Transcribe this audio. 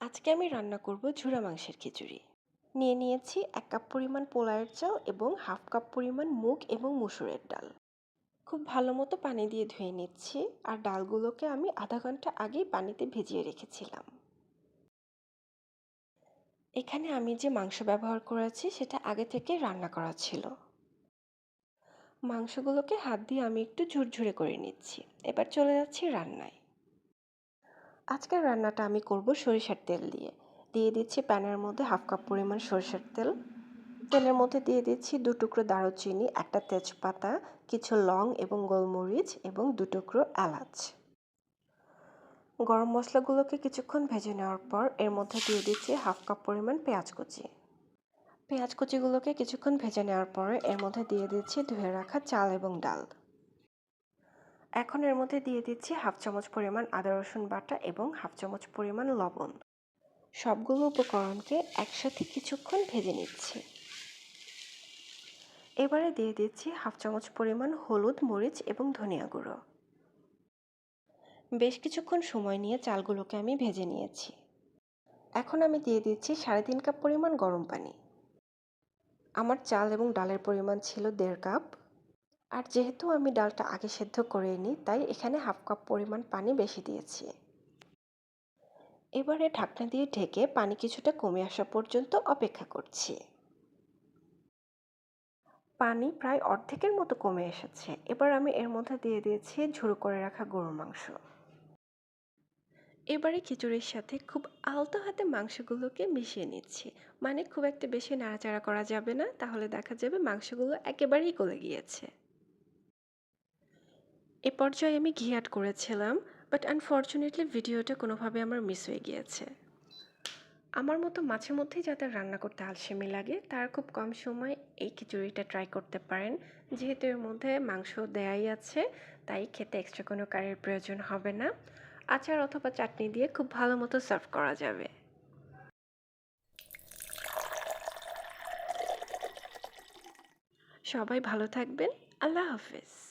আজকে আমি রান্না করব ঝুরা মাংসের খিচুড়ি। নিয়ে নিয়েছি এক কাপ পরিমাণ পোলাওয়ের চাল এবং হাফ কাপ পরিমাণ মুগ এবং মুসুরের ডাল। খুব ভালো মতো পানি দিয়ে ধুয়ে নিচ্ছি আর ডালগুলোকে আমি আধা ঘণ্টা আগেই পানিতে ভিজিয়ে রেখেছিলাম। এখানে আমি যে মাংস ব্যবহার করেছি সেটা আগে থেকে রান্না করা ছিল। মাংসগুলোকে হাত দিয়ে আমি একটু ঝুরঝুরে করে নিচ্ছি। এবার চলে যাচ্ছি রান্নায়। আজকের রান্নাটা আমি করব সরিষার তেল দিয়ে। দিয়ে দিচ্ছি প্যানের মধ্যে হাফ কাপ পরিমাণ সরিষার তেল। তেলের মধ্যে দিয়ে দিচ্ছি দু টুকরো দারুচিনি, একটা তেজপাতা, কিছু লং এবং গোলমরিচ এবং দু টুকরো এলাচ। গরম মশলাগুলোকে কিছুক্ষণ ভেজে নেওয়ার পর এর মধ্যে দিয়ে দিচ্ছি হাফ কাপ পরিমাণ পেঁয়াজ কুচি। পেঁয়াজ কুচিগুলোকে কিছুক্ষণ ভেজে নেওয়ার পরে এর মধ্যে দিয়ে দিচ্ছি ধুয়ে রাখা চাল এবং ডাল। এখন এর মধ্যে দিয়ে দিচ্ছি হাফ চামচ পরিমাণ আদা, রসুন বাটা এবং হাফ চামচ পরিমাণ লবণ। সবগুলো উপকরণকে একসাথে কিছুক্ষণ ভেজে নিচ্ছি। এবারে দিয়ে দিচ্ছি হাফ চামচ পরিমাণ হলুদ, মরিচ এবং ধনিয়া গুঁড়ো। বেশ কিছুক্ষণ সময় নিয়ে চালগুলোকে আমি ভেজে নিয়েছি। এখন আমি দিয়ে দিচ্ছি সাড়ে তিন কাপ পরিমাণ গরম পানি। আমার চাল এবং ডালের পরিমাণ ছিল দেড় কাপ। আর যেহেতু আমি ডালটা আগে সেদ্ধ করে নিই, তাই এখানে হাফ কাপ পরিমাণ পানি বেশি দিয়েছি। এবারে ঢাকনা দিয়ে ঢেকে পানি কিছুটা কমে আসা পর্যন্ত অপেক্ষা করছি। পানি প্রায় অর্ধেকের মতো কমে এসেছে। এবার আমি এর মধ্যে দিয়ে দিয়েছি ঝুড়ো করে রাখা গরুর মাংস। এবারে খিচুড়ির সাথে খুব আলতো হাতে মাংসগুলোকে মিশিয়ে নিচ্ছি। মানে খুব একটা বেশি নাড়াচাড়া করা যাবে না, তাহলে দেখা যাবে মাংসগুলো একেবারেই গলে গিয়েছে। এ পর্যায়ে আমি ঘি অ্যাড করেছিলাম বাট আনফর্চুনেটলি ভিডিওটা কোনোভাবে আমার মিস হয়ে গিয়েছে। আমার মতো মাঝে মধ্যেই যাদের রান্না করতে আলসেমি লাগে, তারা খুব কম সময় এই খিচুড়িটা ট্রাই করতে পারেন। যেহেতু এর মধ্যে মাংস দেয়াই আছে, তাই খেতে এক্সট্রা কোনো কারের প্রয়োজন হবে না। আচার অথবা চাটনি দিয়ে খুব ভালো মতো সার্ভ করা যাবে। সবাই ভালো থাকবেন। আল্লাহ হাফেজ।